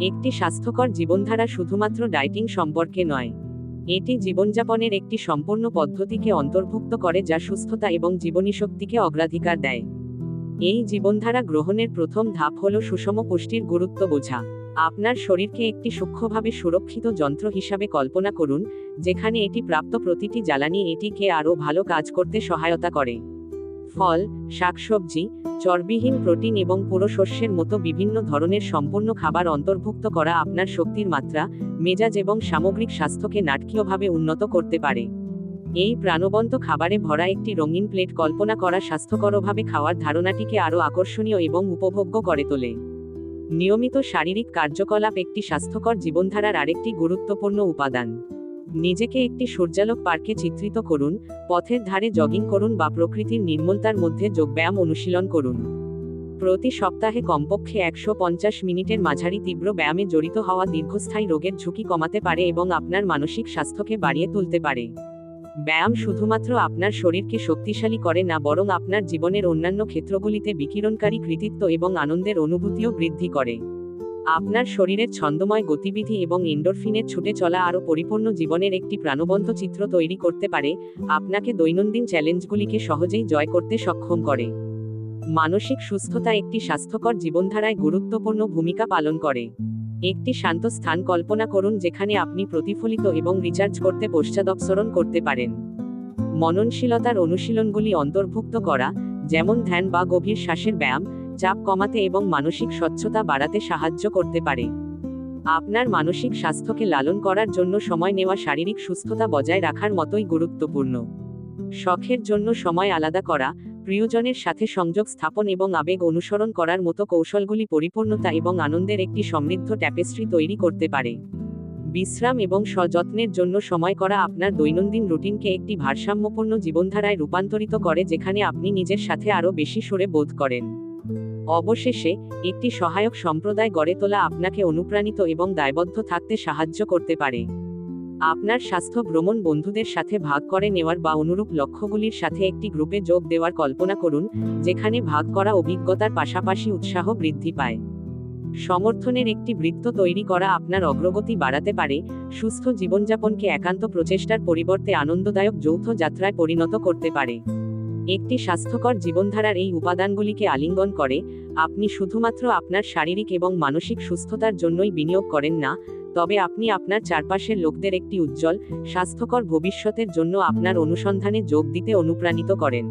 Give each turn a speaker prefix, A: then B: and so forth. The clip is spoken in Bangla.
A: একটি স্বাস্থ্যকর জীবনধারা শুধুমাত্র ডায়েটিং সম্পর্কে নয়, এটি জীবনযাপনের একটি সম্পূর্ণ পদ্ধতিকে অন্তর্ভুক্ত করে যা সুস্থতা এবং জীবনীশক্তিকে অগ্রাধিকার দেয়। এই জীবনধারা গ্রহণের প্রথম ধাপ হল সুষম পুষ্টির গুরুত্ব বোঝা। আপনার শরীরকে একটি সূক্ষ্মভাবে সুরক্ষিত যন্ত্র হিসাবে কল্পনা করুন, যেখানে এটি প্রাপ্ত প্রতিটি জ্বালানি এটিকে আরও ভালো কাজ করতে সহায়তা করে। ফল, শাকসবজি, চর্বিহীন প্রোটিন এবং পুরো শস্যের মতো বিভিন্ন ধরনের সম্পূর্ণ খাবার অন্তর্ভুক্ত করা আপনার শক্তির মাত্রা, মেজাজ এবং সামগ্রিক স্বাস্থ্যকে নাটকীয়ভাবে উন্নত করতে পারে। এই প্রাণবন্ত খাবারে ভরা একটি রঙিন প্লেট কল্পনা করা স্বাস্থ্যকরভাবে খাওয়ার ধারণাটিকে আরও আকর্ষণীয় এবং উপভোগ্য করে তোলে। নিয়মিত শারীরিক কার্যকলাপ একটি স্বাস্থ্যকর জীবনধারার আরেকটি গুরুত্বপূর্ণ উপাদান। নিজেকে একটি সূর্যালোক পার্কে চিত্রিত করুন, পথের ধারে জগিং করুন বা প্রকৃতির নির্মলতার মধ্যে যোগব্যায়াম অনুশীলন করুন। প্রতি সপ্তাহে কমপক্ষে একশো পঞ্চাশ মিনিটের মাঝারি তীব্র ব্যায়ামে জড়িত হওয়া দীর্ঘস্থায়ী রোগের ঝুঁকি কমাতে পারে এবং আপনার মানসিক স্বাস্থ্যকে বাড়িয়ে তুলতে পারে। ব্যায়াম শুধুমাত্র আপনার শরীরকে শক্তিশালী করে না, বরং আপনার জীবনের অন্যান্য ক্ষেত্রগুলিতে বিকিরণকারী কৃতিত্ব এবং আনন্দের অনুভূতিও বৃদ্ধি করে। আপনার শরীরের ছন্দময় গতিবিধি এবং এন্ডোরফিনের ছুটে চলা আরও পরিপূর্ণ জীবনের একটি প্রাণবন্ত চিত্র তৈরি করতে পারে, আপনাকে দৈনন্দিন চ্যালেঞ্জগুলিকে সহজেই জয় করতে সক্ষম করে। মানসিক সুস্থতা একটি স্বাস্থ্যকর জীবনধারায় গুরুত্বপূর্ণ ভূমিকা পালন করে। একটি শান্ত স্থান কল্পনা করুন যেখানে আপনি প্রতিফলিত এবং রিচার্জ করতে পশ্চাদপসরণ করতে পারেন। মননশীলতার অনুশীলনগুলি অন্তর্ভুক্ত করা, যেমন ধ্যান বা গভীর শ্বাসের ব্যায়াম চাপ কমাতে এবং মানসিক স্বচ্ছতা বাড়াতে সাহায্য করতে পারে। আপনার মানসিক স্বাস্থ্যকে লালন করার জন্য সময় নেওয়া শারীরিক সুস্থতা বজায় রাখার মতোই গুরুত্বপূর্ণ। শখের জন্য সময় আলাদা করা, প্রিয়জনের সাথে সংযোগ স্থাপন এবং আবেগ অনুসরণ করার মতো কৌশলগুলি পরিপূর্ণতা এবং আনন্দের একটি সমৃদ্ধ ট্যাপেস্ট্রি তৈরি করতে পারে। বিশ্রাম এবং সযত্নের জন্য সময় করা আপনার দৈনন্দিন রুটিনকে একটি ভারসাম্যপূর্ণ জীবনধারায় রূপান্তরিত করে যেখানে আপনি নিজের সাথে আরও বেশি সরে বোধ করেন। অবশেষে, একটি সহায়ক সম্প্রদায় গড়ে তোলা আপনাকে অনুপ্রাণিত এবং দায়বদ্ধ থাকতে সাহায্য করতে পারে। আপনার স্বাস্থ্য ভ্রমণ বন্ধুদের সাথে ভাগ করে নেওয়ার বা অনুরূপ লক্ষ্যগুলির সাথে একটি গ্রুপে যোগ দেওয়ার কল্পনা করুন, যেখানে ভাগ করা অভিজ্ঞতার পাশাপাশি উৎসাহ বৃদ্ধি পায়। সমর্থনের একটি বৃত্ত তৈরি করা আপনার অগ্রগতি বাড়াতে পারে, সুস্থ জীবনযাপনকে একান্ত প্রচেষ্টার পরিবর্তে আনন্দদায়ক যৌথ যাত্রায় পরিণত করতে পারে। একটি স্বাস্থ্যকর জীবনধারার এই উপাদানগুলিকে আলিঙ্গন করে, আপনি শুধুমাত্র আপনার শারীরিক এবং মানসিক সুস্থতার জন্যই বিনিয়োগ করেন না, তবে আপনি আপনার চারপাশের লোকদের একটি উজ্জ্বল, স্বাস্থ্যকর ভবিষ্যতের জন্য আপনার অনুসন্ধানে যোগ দিতে অনুপ্রাণিত করেন।